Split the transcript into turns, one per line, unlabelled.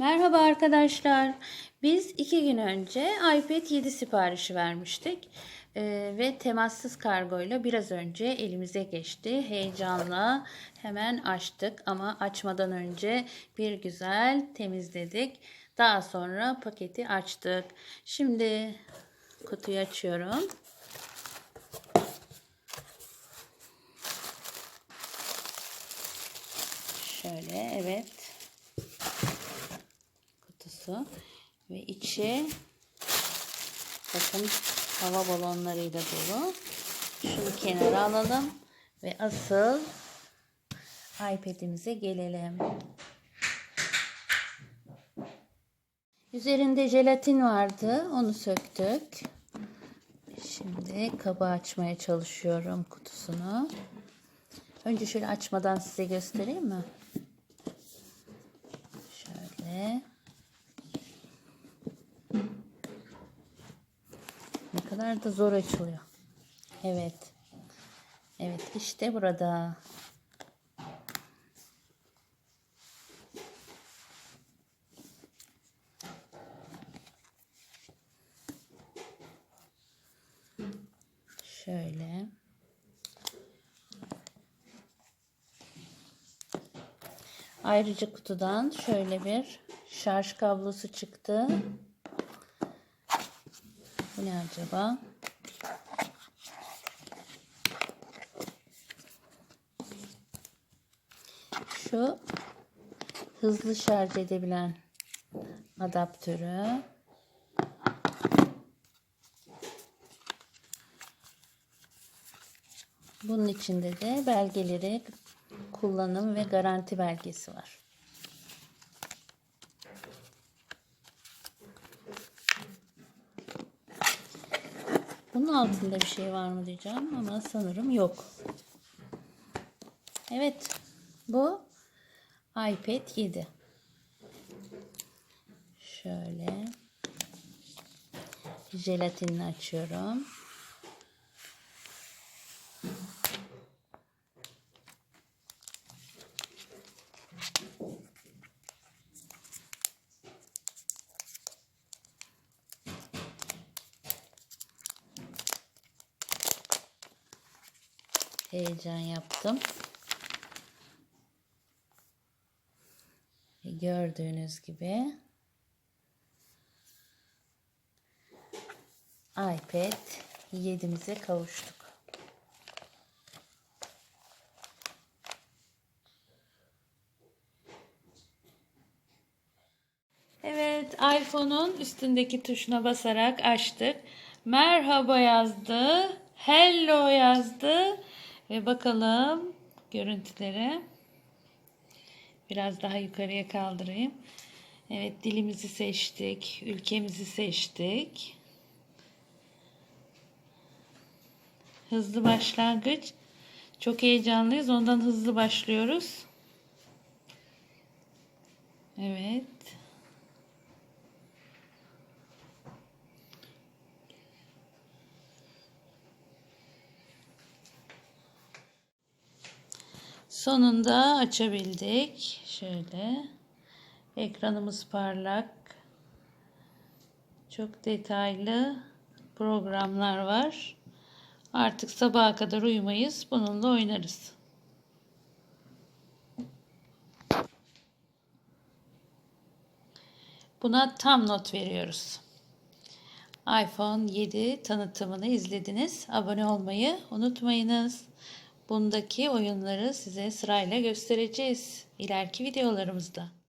Merhaba arkadaşlar. Biz iki gün önce iPad 7 siparişi vermiştik. Ee, ve temassız kargoyla biraz önce elimize geçti. Heyecanla hemen açtık ama açmadan önce bir güzel temizledik. Daha sonra paketi açtık. Şimdi kutuyu açıyorum. Şöyle evet kutusu ve içi bakın hava balonlarıyla dolu. Şunu kenara alalım ve asıl iPad'imize gelelim. Üzerinde jelatin vardı. Onu söktük. Şimdi kabı açmaya çalışıyorum kutusunu. Önce şöyle açmadan size göstereyim mi? Şöyle. Ne kadar da zor açılıyor. Evet. Evet işte burada. Şöyle. Ayrıca kutudan şöyle bir şarj kablosu çıktı. Bu ne acaba? Şu hızlı şarj edebilen adaptörü. Bunun içinde de belgeleri, kullanım ve garanti belgesi var. Bunun altında bir şey var mı diyeceğim ama sanırım yok. Evet. Bu iPad 7. Şöyle jelatinini açıyorum. Heyecan yaptım. Gördüğünüz gibi iPad 7'mize kavuştuk. Evet, iPhone'un üstündeki tuşuna basarak açtık. Merhaba yazdı. Hello yazdı. Ve bakalım görüntülere. Biraz daha yukarıya kaldırayım. Evet dilimizi seçtik. Ülkemizi seçtik. Hızlı başlangıç. Çok heyecanlıyız. Ondan hızlı başlıyoruz. Evet. Sonunda açabildik. Şöyle. Ekranımız parlak. Çok detaylı programlar var. Artık sabaha kadar uyumayız. Bununla oynarız. Buna tam not veriyoruz. iPhone 7 tanıtımını izlediniz. Abone olmayı unutmayınız. Bundaki oyunları size sırayla göstereceğiz ileriki videolarımızda.